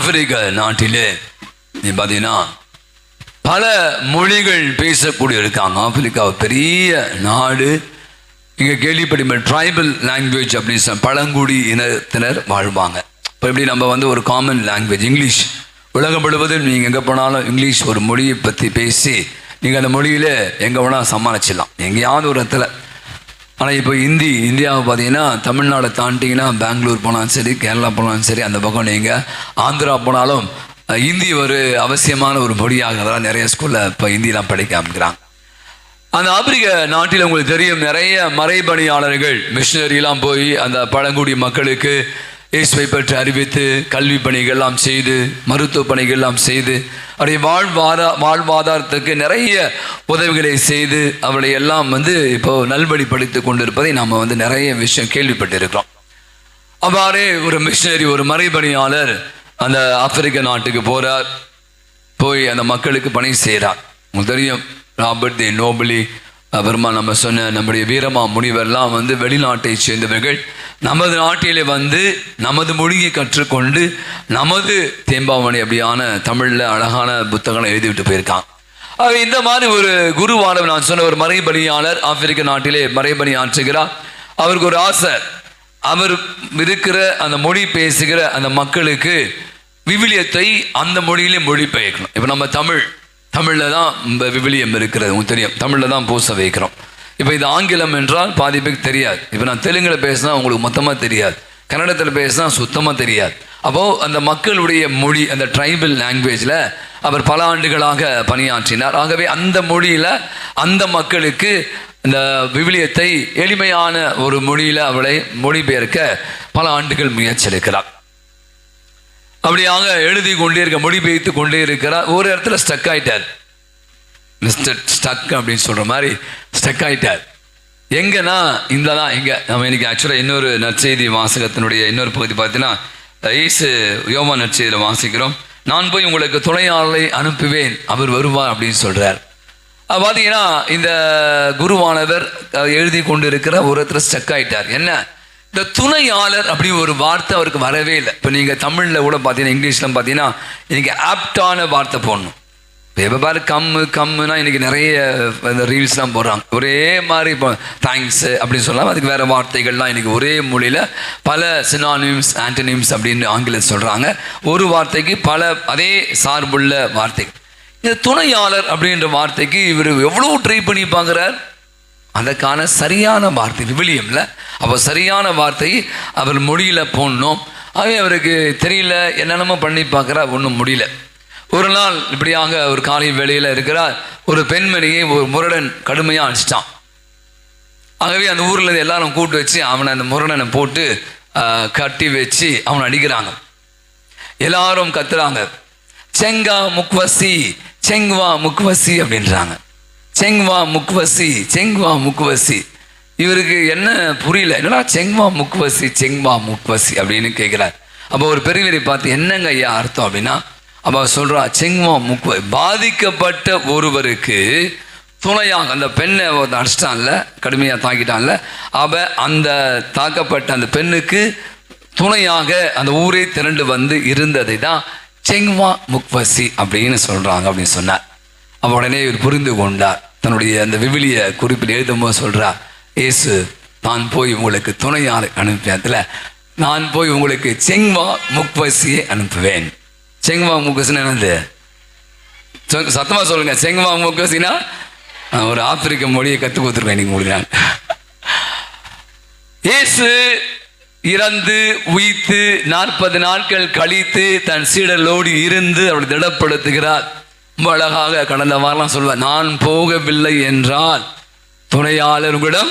ஆப்பிரிக்க நாட்டிலே நீ பார்த்தீங்கன்னா பல மொழிகள் பேசக்கூடிய இருக்காங்க ஆப்பிரிக்கா பெரிய நாடு. இங்கே கேள்விப்படும் ட்ரைபல் லாங்குவேஜ் அப்படின்னு சொன்ன பழங்குடி இனத்தினர் வாழ்வாங்க. இப்போ எப்படி நம்ம வந்து ஒரு காமன் லாங்குவேஜ் இங்கிலீஷ் உலகம் முழுவதும் நீங்கள் எங்கே போனாலும் இங்கிலீஷ் ஒரு மொழியை பற்றி பேசி நீங்கள் அந்த மொழியில் எங்கே வேணால் சமாளிச்சிடலாம். எங்கேயாவது ஒரு இடத்துல ஆனால் இப்போ இந்தி இந்தியாவை பார்த்தீங்கன்னா தமிழ்நாடை தாண்டிங்கன்னா பெங்களூர் போனாலும் சரி கேரளா போனாலும் சரி அந்த பக்கம் நீங்கள் ஆந்திரா போனாலும் இந்தி ஒரு அவசியமான ஒரு மொழியாக அதெல்லாம் நிறைய ஸ்கூலில் இப்போ ஹிந்திலாம் படிக்க ஆரம்பிக்கிறாங்க. அந்த ஆப்பிரிக்க நாட்டில் உங்களுக்கு தெரியும் நிறைய மறைபணியாளர்கள் மிஷினரிலாம் போய் அந்த பழங்குடி மக்களுக்கு இயேசுவை பற்றி அறிவித்து கல்வி பணிகள்லாம் செய்து மருத்துவ பணிகள்லாம் செய்து அவருடைய வாழ்வாதா வாழ்வாதாரத்துக்கு நிறைய உதவிகளை செய்து அவளை எல்லாம் வந்து இப்போ நல்வழிப்படுத்தி கொண்டிருப்பதை நாம் வந்து நிறைய விஷயம் கேள்விப்பட்டிருக்கிறோம். அவ்வாறே ஒரு மிஷினரி ஒரு மறைபணியாளர் அந்த ஆப்பிரிக்க நாட்டுக்கு போறார். போய் அந்த மக்களுக்கு பணி செய்கிறார் உங்களுக்கு தெரியும் ராபர்ட் தி நோபலி அப்புறமா நம்ம சொன்ன நம்முடைய வீரமா முனிவர்லாம் வந்து வெளிநாட்டை சேர்ந்தவர்கள். நமது நாட்டிலே வந்து நமது மொழியை கற்றுக்கொண்டு நமது தேம்பாவணி அப்படியான தமிழில் அழகான புத்தகங்களை எழுதிவிட்டு போயிருக்கான். இந்த மாதிரி ஒரு குருவானவர் நான் சொன்ன ஒரு மறைபணியாளர் ஆப்பிரிக்க நாட்டிலே மறைபணி ஆற்றுகிறார். அவருக்கு ஒரு ஆசை. அவர் இருக்கிற அந்த மொழி பேசுகிற அந்த மக்களுக்கு விவிலியத்தை அந்த மொழியிலே மொழிபெயர்க்கணும். இப்போ நம்ம தமிழ் தமிழில் தான் இந்த விவிலியம் இருக்கிறது உங்களுக்கு தெரியும். தமிழில் தான் பூச வைக்கிறோம். இப்போ இது ஆங்கிலம் என்றால் பாதி பேருக்கு தெரியாது. இப்போ நான் தெலுங்கில் பேசினா உங்களுக்கு மொத்தமாக தெரியாது. கன்னடத்தில் பேசினா சுத்தமாக தெரியாது. அப்போது அந்த மக்களுடைய மொழி அந்த ட்ரைபல் லாங்குவேஜில் அவர் பல ஆண்டுகளாக பணியாற்றினார். ஆகவே அந்த மொழியில் அந்த மக்களுக்கு இந்த விவிலியத்தை எளிமையான ஒரு மொழியில் அவளை மொழிபெயர்க்க பல ஆண்டுகள் முயற்சி எடுக்கிறார் அப்படியாக எழுதி கொண்டே இருக்க மொழிபெயர்த்து கொண்டே இருக்கிறார் ஒரு இடத்துல ஸ்டக் ஆயிட்டார். மிஸ்டர் ஸ்டக் அப்படின்னு சொல்ற மாதிரி ஸ்டக் ஆயிட்டார். எங்கன்னா இந்த தான் எங்க நம்ம இன்னைக்கு ஆக்சுவலாக இன்னொரு நற்செய்தி வாசகத்தினுடைய இன்னொரு பகுதி பார்த்தீங்கன்னா ஈசு யோமா நற்செய்தியில் வாசிக்கிறோம். நான் போய் உங்களுக்கு துணையாளரை அனுப்புவேன் அவர் வருவார் அப்படின்னு சொல்றார். பார்த்தீங்கன்னா இந்த குருவானவர் எழுதி கொண்டு இருக்கிற ஒரு இடத்துல ஸ்டக் ஆயிட்டார். என்ன? இந்த துணையாளர் அப்படி ஒரு வார்த்தை அவருக்கு வரவே இல்லை. இப்போ நீங்கள் தமிழில் கூட பார்த்தீங்கன்னா இங்கிலீஷில் பார்த்தீங்கன்னா இன்றைக்கி ஆப்டான வார்த்தை போடணும். இப்போ பாரு கம்மு கம்முனா இன்னைக்கு நிறைய இந்த ரீல்ஸ்லாம் போடுறாங்க. ஒரே மாதிரி இப்போ தேங்க்ஸு அப்படின்னு சொல்லலாம் அதுக்கு வேறு வார்த்தைகள்லாம் இன்றைக்கி ஒரே மொழியில் பல சினானிம்ஸ் ஆன்டனிம்ஸ் அப்படின்னு ஆங்கிலம் சொல்கிறாங்க ஒரு வார்த்தைக்கு பல அதே சார்புள்ள வார்த்தைகள். இந்த துணையாளர் அப்படின்ற வார்த்தைக்கு இவர் எவ்வளோ ட்ரை பண்ணி பார்க்குறார் அதற்கான சரியான வார்த்தை விவிலியம்ல அப்போ சரியான வார்த்தை அவர் மொழியில் போடணும். ஆகவே அவருக்கு தெரியல என்னென்னமோ பண்ணி பார்க்குறா ஒன்றும் முடியல. ஒரு நாள் இப்படியாக ஒரு காலை வேலையில் இருக்கிறார். ஒரு பெண்மணியை ஒரு முரடன் கடுமையாக அடிச்சிட்டான். ஆகவே அந்த ஊரில் இருந்து எல்லாரும் கூட்டு வச்சு அவனை அந்த முரடனை போட்டு கட்டி வச்சு அவனை அடிக்கிறாங்க. எல்லாரும் கத்துறாங்க. செங்கா முக்வசி செங்வா முக்வசி அப்படின்றாங்க. செங்வா முக்வசி செங்வா முக்வசி. இவருக்கு என்ன புரியல? என்னடா செங்வா முக்வசி செங்வா முக்வசி அப்படின்னு கேட்குறார் அப்போ ஒரு பெரியவரை பார்த்து என்னங்க ஐயா அர்த்தம்? அப்படின்னா அப்போ சொல்கிறா சொல்றா செங்வா முக்வ பாதிக்கப்பட்ட ஒருவருக்கு துணையாக அந்த பெண்ணை அடிச்சிட்டான்ல கடுமையாக தாக்கிட்டான்ல அவ அந்த தாக்கப்பட்ட அந்த பெண்ணுக்கு துணையாக அந்த ஊரே திரண்டு வந்து இருந்ததை தான் செங்வா முக்வசி அப்படின்னு சொல்றாங்க அப்படின்னு சொன்னார். அப்ப உடனே இவர் புரிந்து கொண்டார். தன்னுடைய அந்த விவிலிய குறிப்பில் எழுதும்போது சொல்றார் ஏசு நான் போய் உங்களுக்கு துணையார் அனுப்பேன் அதில் நான் போய் உங்களுக்கு செங்வா முக்வசியை அனுப்புவேன். செங்வா முக்வசின்னு என்னது? சத்தமாக சத்தமா சொல்லுங்க. செங்வா முக்வசினா நான் ஒரு ஆப்பிரிக்க மொழியை கற்றுக் கொடுத்துருக்கேன் நீங்கள் உங்களுக்கு நான். இயேசு இறந்து உயித்து நாற்பது நாட்கள் கழித்து தன் சீடலோடு இருந்து அவளை திடப்படுத்துகிறார். ரொம்ப அழகாக கடந்த வாரம்லாம் சொல்வேன் நான் போகவில்லை என்றால் துணையாளர் உங்களிடம்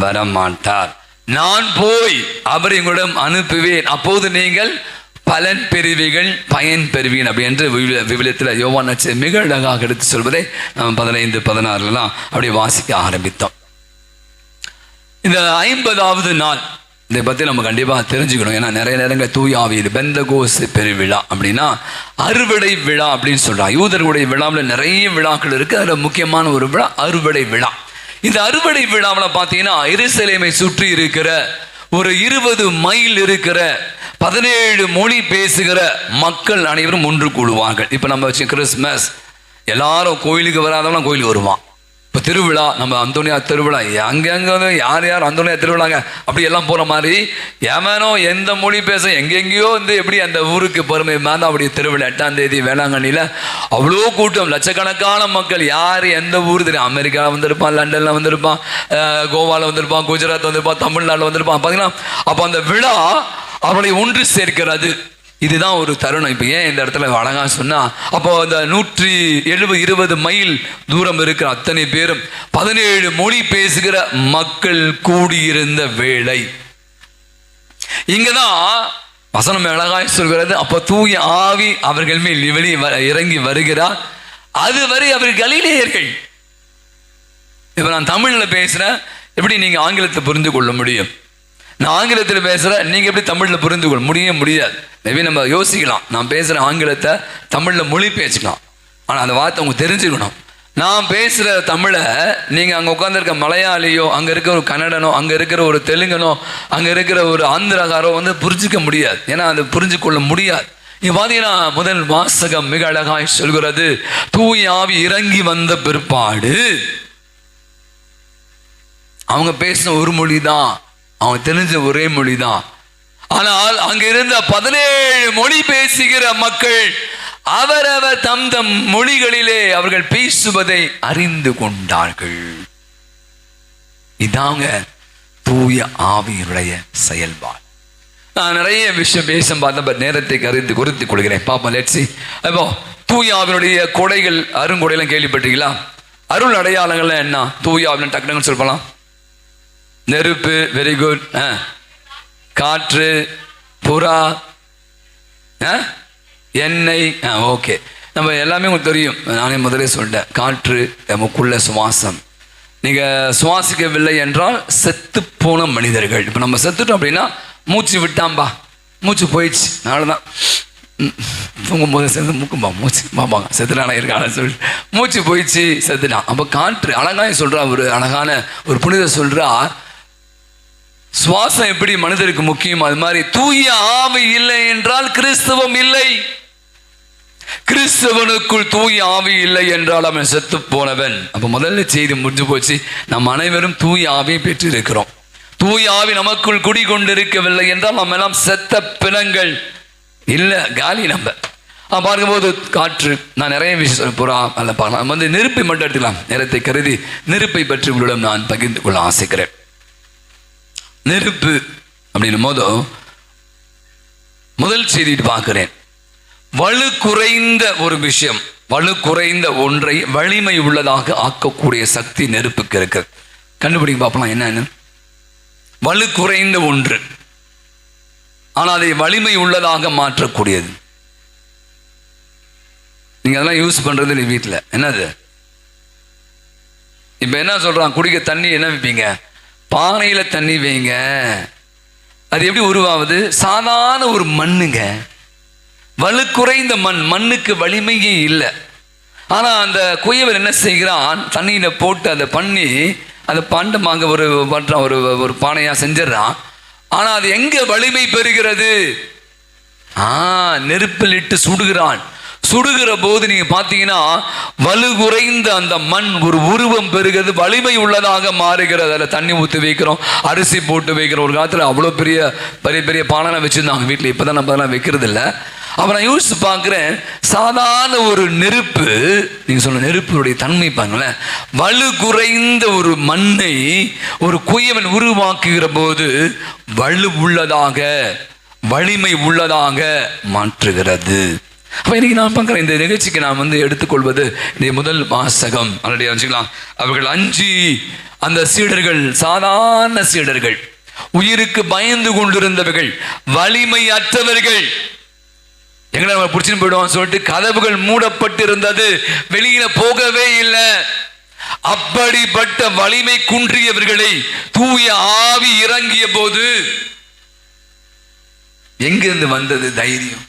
வரமாட்டார். நான் போய் அவரை உங்களிடம் அனுப்புவேன். அப்போது நீங்கள் பலன் பெறுவீர்கள் பயன் பெறுவீன் அப்படி என்று விவிலிய- விவிலியத்தில் யோவான் நச்சு மிக அழகாக எடுத்து சொல்வதை நம்ம பதினைந்து பதினாறுலாம் அப்படி வாசிக்க ஆரம்பித்தோம். இந்த ஐம்பதாவது நாள் இதை பற்றி நம்ம கண்டிப்பாக தெரிஞ்சுக்கணும். ஏன்னா நிறைய நேரங்கள் தூயாவி இது பெந்தகோஸ் பெருவிழா அப்படின்னா அறுவடை விழா அப்படின்னு சொல்கிறாங்க யூதர்களுடைய விழாவில் நிறைய விழாக்கள் இருக்குது அதில் முக்கியமான ஒரு விழா அறுவடை விழா. இந்த அறுவடை விழாவில் பார்த்தீங்கன்னா எருசலேமை சுற்றி இருக்கிற ஒரு இருபது மைல் இருக்கிற பதினேழு மொழி பேசுகிற மக்கள் அனைவரும் ஒன்று கூடுவார்கள். இப்போ நம்ம வச்சு கிறிஸ்மஸ் எல்லாரும் கோயிலுக்கு வராதவங்களாம் கோயிலுக்கு வருவான். இப்போ திருவிழா நம்ம அந்தோனியா திருவிழா அங்கங்கே வந்து யார் யார் அந்தோனியா திருவிழாங்க? அப்படி எல்லாம் போகிற மாதிரி எவனோ எந்த மொழி பேச எங்கெங்கேயோ வந்து எப்படி அந்த ஊருக்கு பெருமை மேலே அப்படி திருவிழா எட்டாம் தேதி வேளாங்கண்ணியில் அவ்வளோ கூட்டம். லட்சக்கணக்கான மக்கள் யார் எந்த ஊர் தெரியும்? அமெரிக்காவில் வந்திருப்பான் லண்டனில் வந்திருப்பான் கோவாவில் வந்திருப்பான் குஜராத் வந்திருப்பான் தமிழ்நாட்டில் வந்திருப்பான். பார்த்தீங்கன்னா அப்போ அந்த விழா அவளை ஒன்று சேர்க்கிறது. இதுதான் ஒரு தருணம். இப்போ ஏன் இந்த இடத்துல அழகா சொன்னால் அப்போ அந்த நூற்றி எழுபது இருபது மைல் தூரம் இருக்கிற அத்தனை பேரும் பதினேழு மொழி பேசுகிற மக்கள் கூடியிருந்த வேளை. இங்கதான் வசனம் அழகாய் சொல்கிறது அப்போ தூய ஆவி அவர்கள் மேல் வெளியே வ- இறங்கி வருகிறார். அதுவரை அவர்கள் கலிலேயர்கள். இப்போ நான் தமிழில் பேசுகிறேன் எப்படி நீங்கள் ஆங்கிலத்தை புரிந்து கொள்ள முடியும்? நான் ஆங்கிலத்தில் பேசுகிறேன் நீங்கள் எப்படி தமிழில் புரிந்து கொள்ள முடிய முடியாது மேபி நம்ம யோசிக்கலாம். நான் பேசுகிற ஆங்கிலத்தை தமிழில் மொழி பேசிக்கலாம். ஆனால் அந்த வார்த்தை உங்களுக்கு தெரிஞ்சுக்கணும் நான் பேசுகிற தமிழை நீங்கள் அங்கே உட்காந்துருக்க மலையாளியோ அங்கே இருக்கிற ஒரு கன்னடனோ அங்கே இருக்கிற ஒரு தெலுங்கனோ அங்கே இருக்கிற ஒரு ஆந்திரகாரோ வந்து புரிஞ்சிக்க முடியாது. ஏன்னா அது புரிஞ்சு கொள்ள முடியாது. நீ பார்த்தீங்கன்னா முதல் வாசகம் மிக அழகாய் சொல்கிறது தூயாவி இறங்கி வந்த பிற்பாடு. அவங்க பேசின ஒரு மொழி தான் அவன் தெரிஞ்ச ஒரே மொழி தான் ஆனால் அங்கிருந்த பதினேழு மொழி பேசுகிற மக்கள் அவரவர் தம் தம் மொழிகளிலே அவர்கள் பேசுவதை அறிந்து கொண்டார்கள். இதாங்க தூய ஆவியினுடைய செயல்பாடு. நான் நிறைய விஷயம் பேச பார்த்த பட் நேரத்தை அறிந்து குறித்துக் கொள்கிறேன். பாப்பா லெட்ஸி அப்போ தூயாவினுடைய கொடைகள் அருங்கொடையெல்லாம் கேள்விப்பட்டீங்களா அருள் அடையாளங்கள்லாம் என்ன? தூயாவின் டக்குனு சொல்லலாம். நெருப்பு வெரி குட் காற்று புறா ஆ? எண்ணெய் ஓகே நம்ம எல்லாமே உங்களுக்கு தெரியும். நானே முதலே சொல்லிட்டேன். காற்று நமக்குள்ள சுவாசம். நீங்கள் சுவாசிக்கவில்லை என்றால் செத்து போன மனிதர்கள். இப்போ நம்ம செத்துட்டோம் அப்படின்னா மூச்சு விட்டாம்பா மூச்சு போயிடுச்சு. அதனால தான் தூங்கும்போது சேர்ந்து மூக்கும்பா மூச்சு பாப்பாங்க செத்துட்டானா இருக்கான சொல்லி மூச்சு போயிடுச்சு செத்துட்டான். அப்போ காற்று அழகாக சொல்கிறா ஒரு அழகான ஒரு புனித சொல்கிறா சுவாசம் எப்படி மனிதருக்கு முக்கியம்? அது மாதிரி தூய ஆவி இல்லை என்றால் கிறிஸ்தவம் இல்லை. கிறிஸ்தவனுக்குள் தூய ஆவி இல்லை என்றால் அவன் செத்து போனவன். அப்ப முதல்ல செய்தி முடிஞ்சு போச்சு. நம் அனைவரும் தூய ஆவியை பெற்று இருக்கிறோம் தூய ஆவி நமக்குள் குடிகொண்டிருக்கவில்லை என்றால் நம்ம எல்லாம் செத்த பிணங்கள். இல்லை காலி நம்ம. பார்க்கும்போது காற்று நான் நிறைய விஷயம் புறா அல்ல பார்க்கலாம். வந்து நெருப்பை மட்டும் எடுத்துக்கலாம். நேரத்தை கருதி நெருப்பை பற்றி உங்களிடம் நான் பகிர்ந்து கொள்ள ஆசைக்கிறேன். நெருப்பு அப்படின்னும் போது முதல் செய்தி பார்க்கிறேன். வலு குறைந்த ஒரு விஷயம் வலு குறைந்த ஒன்றை வலிமை உள்ளதாக ஆக்கக்கூடிய சக்தி நெருப்புக்கு இருக்கு. கண்டுபிடிக்க பார்ப்பலாம் என்னன்னு வலு குறைந்த ஒன்று ஆனால் அதை வலிமை உள்ளதாக மாற்றக்கூடியது. நீங்க அதெல்லாம் யூஸ் பண்றது இல்லை வீட்டில் என்னது? இப்போ என்ன சொல்றான்? குடிக்க தண்ணி என்ன வைப்பீங்க? பானையில் தண்ணி வைங்க. அது எப்படி உருவாகுது சாதாரண ஒரு மண்ணுங்க. வலு குறைந்த மண் மண்ணுக்கு வலிமையே இல்லை. ஆனால் அந்த குயவர் என்ன செய்கிறான்? தண்ணியில் போட்டு அதை பண்ணி அதை பண்டமாக ஒரு பண்ணுறான் ஒரு ஒரு பானையாக செஞ்சிடறான். ஆனால் அது எங்கே வலிமை பெறுகிறது? ஆ நெருப்பில் இட்டு சுடுகிறான். சுடுகிற போது நீங்க பார்த்தீங்கன்னா வலு குறைந்த அந்த மண் ஒரு உருவம் பெறுகிறது வலிமை உள்ளதாக மாறுகிறது. அதில் தண்ணி ஊற்றி வைக்கிறோம் அரிசி போட்டு வைக்கிறோம். ஒரு காலத்தில் அவ்வளோ பெரிய பெரிய பெரிய பானைலாம் வச்சுருந்தாங்க வீட்டில். இப்போ தான் நம்ம அதெல்லாம் வைக்கிறது இல்லை. அப்போ நான் யோசித்து பார்க்குறேன் சாதாரண ஒரு நெருப்பு நீங்கள் சொன்ன நெருப்பினுடைய தன்மை பாருங்களேன் வலு குறைந்த ஒரு மண்ணை ஒரு குயவன் உருவாக்குகிற போது வலு உள்ளதாக வலிமை உள்ளதாக மாற்றுகிறது. அப்போ இன்றைக்கி நான் பார்க்குறேன் இந்த நிகழ்ச்சிக்கு நான் வந்து எடுத்துக்கொள்வது இந்த முதல் வாசகம். அல்லடி வச்சுக்கலாம் அவர்கள் அஞ்சு அந்த சீடர்கள் சாதாரண சீடர்கள் உயிருக்கு பயந்து கொண்டிருந்தவர்கள் வலிமை அற்றவர்கள் எங்களை நம்ம பிடிச்சின்னு போயிடுவோம் சொல்லிட்டு கதவுகள் மூடப்பட்டு இருந்தது வெளியில போகவே இல்லை. அப்படிப்பட்ட வலிமை குன்றியவர்களை தூய ஆவி இறங்கிய போது எங்கிருந்து வந்தது தைரியம்?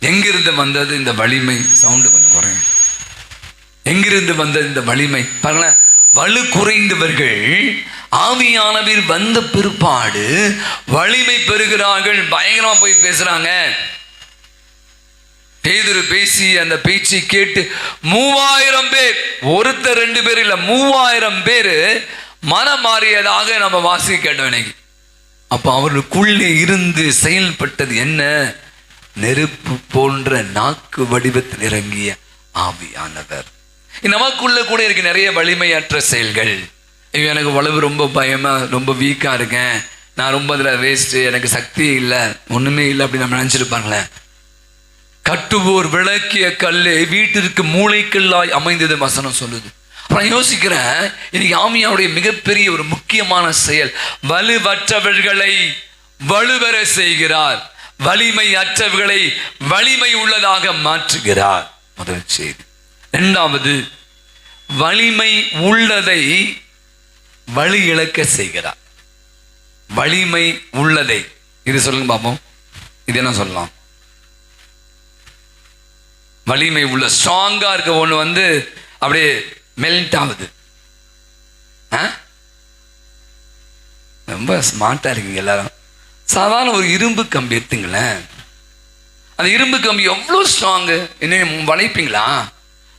எங்கிருந்து வந்தது இந்த வலிமை? சவுண்டு கொஞ்சம் குறையும் எங்கிருந்து வந்தது இந்த வலிமை? பாருங்களேன். வலு குறைந்தவர்கள் ஆவியானவர் வந்த பிற்பாடு வலிமை பெறுகிறார்கள். பயங்கரமா போய் பேசுறாங்க. பேதுரு பேசி அந்த பேச்சை கேட்டு மூவாயிரம் பேர் ஒருத்தர் ரெண்டு பேர் இல்லை மூவாயிரம் பேர் மனம் மாறியதாக நம்ம வாசிக்க கேட்டோம் இன்னைக்கு. அப்போ அவர்களுக்குள்ளே இருந்து செயல்பட்டது என்ன? நெருப்பு போன்ற நாக்கு வடிவத்தில் இறங்கிய ஆவியானவர். நமக்குள்ள கூட இருக்கு நிறைய வலிமையற்ற செயல்கள். ஐயோ, எனக்கு வலுவு ரொம்ப பயமா ரொம்ப வீக்கா இருக்கேன். நான் ரொம்ப அதில் வேஸ்ட் எனக்கு சக்தி இல்லை. ஒண்ணுமே இல்லை அப்படின்னு நம்ம நினைச்சிருப்பாங்களே. கட்டுவோர் விளக்கிய கல்லு வீட்டிற்கு மூளைக்கல்லாய் அமைந்தது வசனம் சொல்லுது. அப்புறம் யோசிக்கிறேன் இன்னைக்கு ஆமியாவுடைய மிகப்பெரிய ஒரு முக்கியமான செயல். வலுவற்றவர்களை வலுவர செய்கிறார். வலிமை அற்றவர்களை வலிமை உள்ளதாக மாற்றுகிறார். முதல் செய்தி. இரண்டாவது வலிமை உள்ளதை வழி இழக்க செய்கிறார். வலிமை உள்ளதை. இது சொல்லுங்க பாப்போம். இது என்ன சொல்லலாம்? வலிமை உள்ள ஸ்ட்ராங்கா இருக்க ஒண்ணு வந்து அப்படியே மெல்ட் ஆகுது. ரொம்ப ஸ்மார்ட்டா இருக்கீங்க எல்லாரும். சாதாரண ஒரு இரும்பு கம்பி எடுத்துங்களேன். அந்த இரும்பு கம்பி எவ்வளோ ஸ்ட்ராங்கு என்ன வளைப்பீங்களா?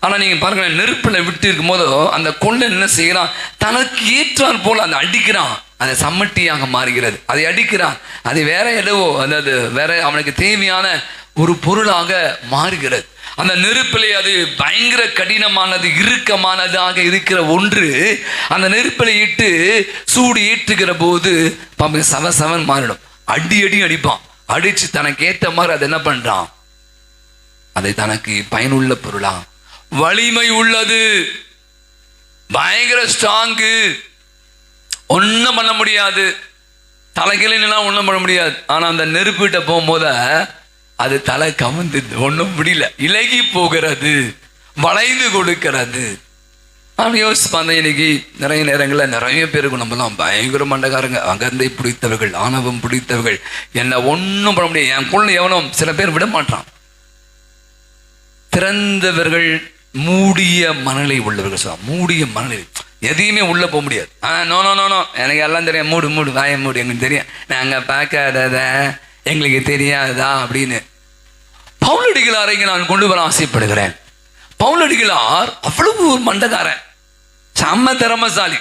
ஆனால் நீங்கள் பாருங்கள் நெருப்பில் விட்டு இருக்கும்போதோ அந்த கொள்ளை என்ன செய்கிறான்? தனக்கு ஏற்றால் போல் அந்த அடிக்கிறான். அதை சம்மட்டியாக மாறுகிறது. அதை அடிக்கிறான். அது வேற எடவோ அதாவது வேற அவனுக்கு தேவையான ஒரு பொருளாக மாறுகிறது. அந்த நெருப்பிலே அது பயங்கர கடினமானது இறுக்கமானதாக இருக்கிற ஒன்று அந்த நெருப்பில் இட்டு சூடு ஏற்றுகிற போது பாம்பு சவ சவன் மாறிடும். அடி அடி அடிப்பான். அடிச்சு தனக்கு ஏத்த மாதிரி அதை என்ன பண்றான்? அதை தனக்கு பயனுள்ள பொருளா? வலிமை உள்ளது. பயங்கர ஸ்ட்ராங்கு ஒன்றும் பண்ண முடியாது. தலைகிலாம் ஒன்றும் பண்ண முடியாது. ஆனால் அந்த நெருப்பிட்ட போகும்போத அது தலை கவுந்து ஒன்றும் முடியல. இலகி போகிறது. வளைந்து கொடுக்கிறது. நான் யோசிச்சு பார்த்தேன் இன்னைக்கு நிறைய நேரங்களில் நிறைய பேருக்கு நம்மலாம் பயங்கர மண்டகாரங்க அகந்தை பிடித்தவர்கள் ஆணவம் பிடித்தவர்கள். என்ன ஒன்றும் பண்ண முடியாது. என் குழந்தை எவனும் சில பேர் விட மாட்டான். திறந்தவர்கள் மூடிய மனநிலை உள்ளவர்கள் சொல்லுவாங்க. மூடிய மனநிலை. எதையுமே உள்ளே போக முடியாது. Ah no no no no எனக்கு எல்லாம் தெரியும். மூடு மூடு வாய மூடு. எங்களுக்கு தெரியும். நாங்கள் பார்க்காதத எங்களுக்கு தெரியாதா அப்படின்னு. பவுலடிகளாரை நான் கொண்டு வர ஆசைப்படுகிறேன். பவுலடிகளார் அவ்வளவு ஒரு மண்டகாரன். செம்ம திறமசாலி.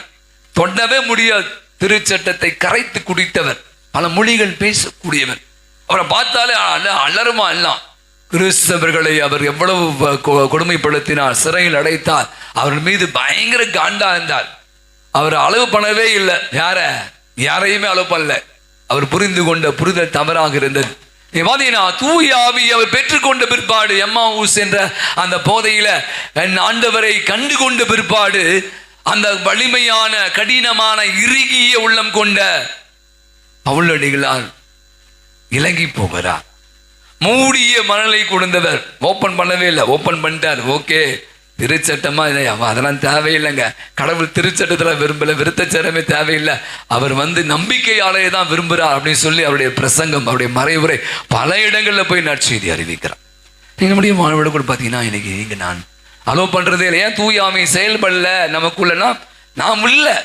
தொடவே முடியாது. திருச்சட்டத்தை கரைத்து குடித்தவர். பல மொழிகள் பேசக்கூடியவர். அவரை பார்த்தாலே அல அலறுமா எல்லாம். கிறிஸ்தவர்களை அவர் எவ்வளவு கொ- கொடுமைப்படுத்தினார் சிறையில் அடைத்தார். அவர் மீது பயங்கர காண்டா இருந்தார். அவர் அளவு பண்ணவே இல்லை. யார யாரையுமே அளவு பண்ணல. அவர் புரிந்து கொண்ட புரிதல் தவறாக இருந்தது. நீ பாத்தீங்கன்னா அவர் பெற்றுக்கொண்ட பிற்பாடு எம்மா ஊஸ் என்ற அந்த போதையில என் ஆண்டவரை கண்டு கொண்ட பிற்பாடு அந்த வலிமையான கடினமான இறுகிய உள்ளம் கொண்ட பவுலடிகளால் இலங்கி போகிறார். மூடிய மணலை கொடுந்தவர். ஓப்பன் பண்ணவே இல்லை. ஓப்பன் பண்ணிட்டார். ஓகே திருச்சட்டமா இல்லை அதெல்லாம் தேவையில்லைங்க. கடவுள் திருச்சட்டத்தில் விரும்பல விருத்தச்சரமே தேவையில்லை. அவர் வந்து நம்பிக்கையாலேயே தான் விரும்புகிறார் அப்படின்னு சொல்லி அவருடைய பிரசங்கம் அவருடைய மறைவுரை பல இடங்களில் போய் நற்செய்தி அறிவிக்கிறார். நீங்க மாணவர்கள் கூட பார்த்தீங்கன்னா இன்னைக்கு இங்கே நான் அலோ பண்ணுறது இல்லை ஏன் தூயாமை செயல்படல. நமக்குள்ளனா நாம் இல்லை.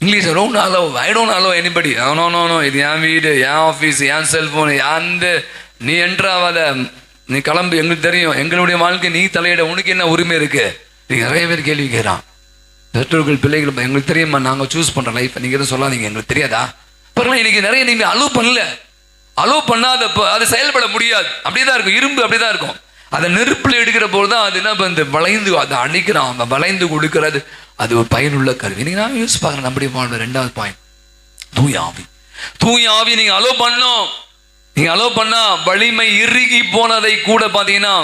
English don't allow I don't allow anybody no no no இது என் வீடு என் ஆஃபீஸ் என் செல்ஃபோன் அந்த நீ என்ட்ராவாத நீ கிளம்பு எங்களுக்கு தெரியும். எங்களுடைய வாழ்க்கை நீ தலையிட உனக்கு என்ன உரிமை இருக்கு? நீ நிறைய பேர் கேள்வி கேட்கிறான். பெற்றோர்கள் பிள்ளைகள் எங்களுக்கு தெரியுமா நாங்கள் சூஸ் பண்ணுற லைஃப் நீங்க எதுவும் சொல்லாதீங்க எங்களுக்கு தெரியாதா? பரவாயில்ல இன்னைக்கு நிறைய நீங்க அலோவ் பண்ணல. அலோவ் பண்ணாதப்போ அது செயல்பட முடியாது. அப்படிதான் இருக்கும். இரும்பு அப்படிதான் இருக்கும். அதை நெருப்பில் எடுக்கிற போது தான் அது என்ன வந்து வளைந்து அதை அடிக்கிறான் அவன் வளைந்து கொடுக்கறது. அது ஒரு பயனுள்ள கருவி. நீங்கள் நான் யூஸ் பார்க்குறேன் நம்முடைய வாழ்வு. ரெண்டாவது பாயிண்ட் தூய் ஆவி. தூய் ஆவி நீங்கள் அலோ பண்ணோம் நீங்கள் அலோ பண்ணா வலிமை இறுகி போனதை கூட பார்த்தீங்கன்னா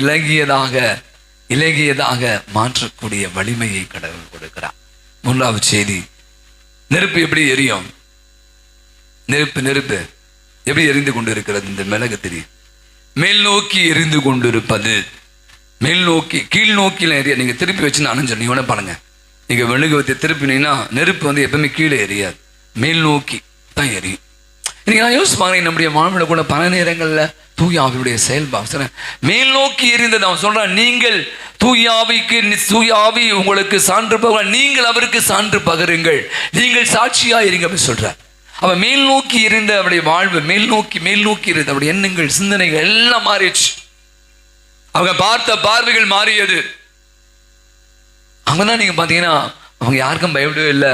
இலகியதாக இலகியதாக மாற்றக்கூடிய வலிமையை கடவுள் கொடுக்கிறார். மூன்றாவது செய்தி. நெருப்பு எப்படி எரியும்? நெருப்பு நெருப்பு எப்படி எரிந்து கொண்டு இருக்கிறது இந்த மிளகு தெரியும் மேல் நோக்கி எரிந்து கொண்டிருப்பது. மேல் நோக்கி கீழ் நோக்கியில் எரிய நீங்கள் திருப்பி வச்சு அணைஞ்சு நீ வேணா பாருங்க. நீங்கள் மெழுகு திருப்பினீங்கன்னா நெருப்பு வந்து எப்பவுமே கீழே எரியாது. மேல் நோக்கி தான் எரியும். இன்னைக்கு நான் யோசிச்சு பாருங்க நம்முடைய வாழ்வில் கூட பல நேரங்களில் தூயாவியுடைய செயல்பாடு. மேல் நோக்கி எரிந்தது அவன் சொல்றான் நீங்கள் தூயாவிக்கு தூயாவி உங்களுக்கு சான்று பகர நீங்கள் அவருக்கு சான்று பகருங்கள். நீங்கள் சாட்சியாக இருங்க அப்படின்னு சொல்கிறார் அவன் மேல் நோக்கி இருந்த அவருடைய வாழ்வு மேல் நோக்கி மேல் நோக்கி இருந்த அவருடைய எண்ணங்கள் சிந்தனைகள் எல்லாம் மாறிடுச்சு. அவங்க பார்த்த பார்வைகள் மாறியது. அவங்க தான் நீங்க பாத்தீங்கன்னா அவங்க யாருக்கும் பயப்படவே இல்லை.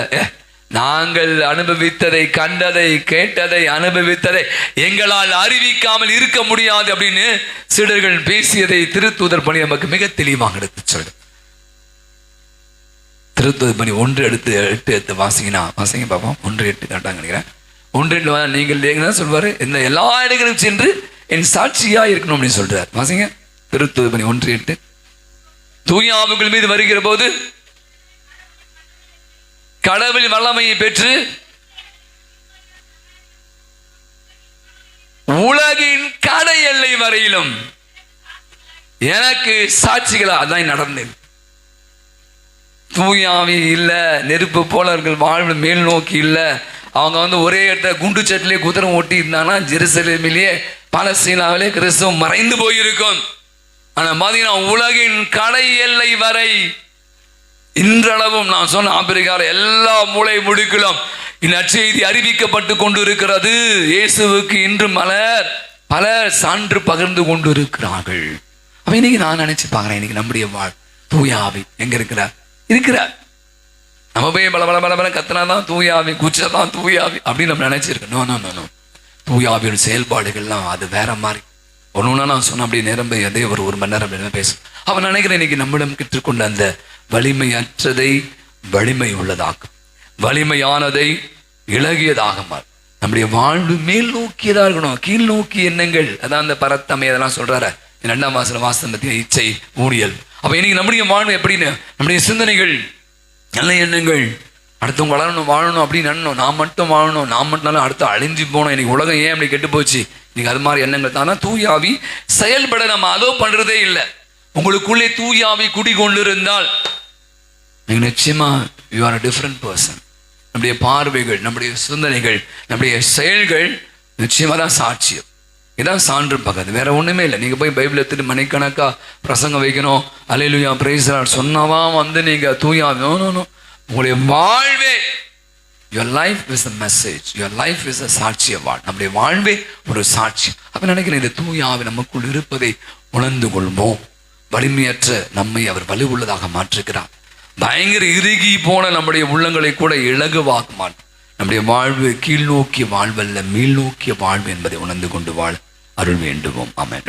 நாங்கள் அனுபவித்ததை கண்டதை கேட்டதை அனுபவித்ததை எங்களால் அறிவிக்காமல் இருக்க முடியாது அப்படின்னு சிலர்கள் பேசியதை திருத்தூதர் பணி நமக்கு மிக தெளிவாக எடுத்து சொல்லுது. திருத்தூதர் பண்ணி ஒன்று எடுத்து எட்டு எடுத்து வாசிங்கன்னா வாசிங்க பார்ப்போம் ஒன்று எட்டு கரெக்டாக நினைக்கிறேன். ஒன்று எட்டு வா- நீங்கள் நீங்க தான் சொல்வார். இந்த எல்லா இடங்களும் சென்று என் சாட்சியாக இருக்கணும் அப்படின்னு சொல்கிறார் வாசிங்க. திருத்தூதர் பண்ணி ஒன்று எட்டு. தூய ஆவிகள் மீது வருகிற போது கடவுள் வல்லமையை பெற்று உலகின் கடை எல்லை வரையிலும் எனக்கு சாட்சிகளா அதான் நடந்தது. தூயாவி இல்லை நெருப்பு போலர்கள் வாழ்வு மேல் நோக்கி இல்லை. அவங்க வந்து ஒரே இடத்துல குண்டு சட்டிலே குதிரை ஓட்டி இருந்தாங்கன்னா ஜெருசலேமிலேயே பாலஸ்தீனாவிலே கிறிஸ்தவம் மறைந்து போயிருக்கும். ஆனால் பார்த்தீங்கன்னா உலகின் கடை எல்லை வரை இன்றளவும் நான் சொன்ன ஆப்பிரிக்காவில் எல்லா மூளை முடுக்கிலும் இந்நற்செய்தி அறிவிக்கப்பட்டு கொண்டு இருக்கிறது இயேசுவுக்கு இன்று மலர் பலர் சான்று பகிர்ந்து கொண்டு இருக்கிறார்கள் அப்ப இன்னைக்கு நான் நினைச்சு பார்க்குறேன் இன்னைக்கு நம்முடைய வாழ் தூயாவி எங்க இருக்கிறார்? இருக்கிறார். நம்ம போய் பல பல பல பல கத்துனாதான் தூயாவி குச்சதான் தூயாவி அப்படின்னு நம்ம நினைச்சிருக்கோம். நோ நோ நோ நோ தூயாவியோட செயல்பாடுகள்லாம் அது வேற மாதிரி. ஒன்றுனா நான் சொன்ன அப்படியே நிரம்ப அதே ஒரு ஒரு மணி நேரம் அப்படின்னு பேசும் அவன் நினைக்கிறேன் இன்னைக்கு நம்மிடம் கொண்ட அந்த வலிமையற்றதை வலிமை உள்ளதாக்கும். வலிமையானதை இழகியதாக மாறும். நம்முடைய வாழ்வு மேல் நோக்கியதா இருக்கணும். கீழ் நோக்கி எண்ணங்கள். அதான் அந்த பரத்தமை அதெல்லாம் சொல்றாரு. ரெண்டாம் வாசல வாசம் பத்திய இச்சை ஊழியல் அப்போ இன்னைக்கு நம்முடைய வாழ்வு எப்படின்னு? நம்முடைய சிந்தனைகள் நல்ல எண்ணங்கள். அடுத்தவங்க வளரணும் வாழணும் அப்படின்னு எண்ணணும். நான் மட்டும் வாழணும் நான் மட்டும் அடுத்து அழிஞ்சு போகணும். இன்னைக்கு உலகம் ஏன் அப்படி கெட்டு போச்சு? இன்னைக்கு அது மாதிரி எண்ணங்கள் தான். தூயாவி செயல்பட நம்ம அதோ பண்ணுறதே இல்லை. உங்களுக்குள்ளே தூயாவி குடி கொண்டிருந்தால் நீங்கள் நிச்சயமாக யூ ஆர் டிஃப்ரெண்ட் பர்சன் நம்முடைய பார்வைகள் நம்முடைய சிந்தனைகள் நம்முடைய செயல்கள் நிச்சயமாக தான் சாட்சியம். இதான் சான்று பக்கத்து வேற ஒண்ணுமே இல்லை. நீங்க போய் பைபிள் எடுத்துட்டு மணிக்கணக்கா பிரசங்கம் வைக்கணும். அலையிலுயா பிரேசரா சொன்னவா வந்து நீங்க தூயா வேணும் உங்களுடைய வாழ்வே your life is a message your life is a சாட்சிய வாழ். நம்முடைய வாழ்வே ஒரு சாட்சி. அப்போ நினைக்கிறேன் இந்த தூயாவை நமக்குள் இருப்பதை உணர்ந்து கொள்வோம். வலிமையற்ற நம்மை அவர் வலுவுள்ளதாக மாற்றுகிறார். பயங்கர இறுகி போன நம்முடைய உள்ளங்களை கூட இலகுவாக மாட்டார் நம்முடைய வாழ்வு கீழ் நோக்கிய வாழ்வல்ல மேல் நோக்கிய வாழ்வு என்பதை உணர்ந்து கொண்டு வாழ. அருள் வேண்டுவோம். ஆமென்.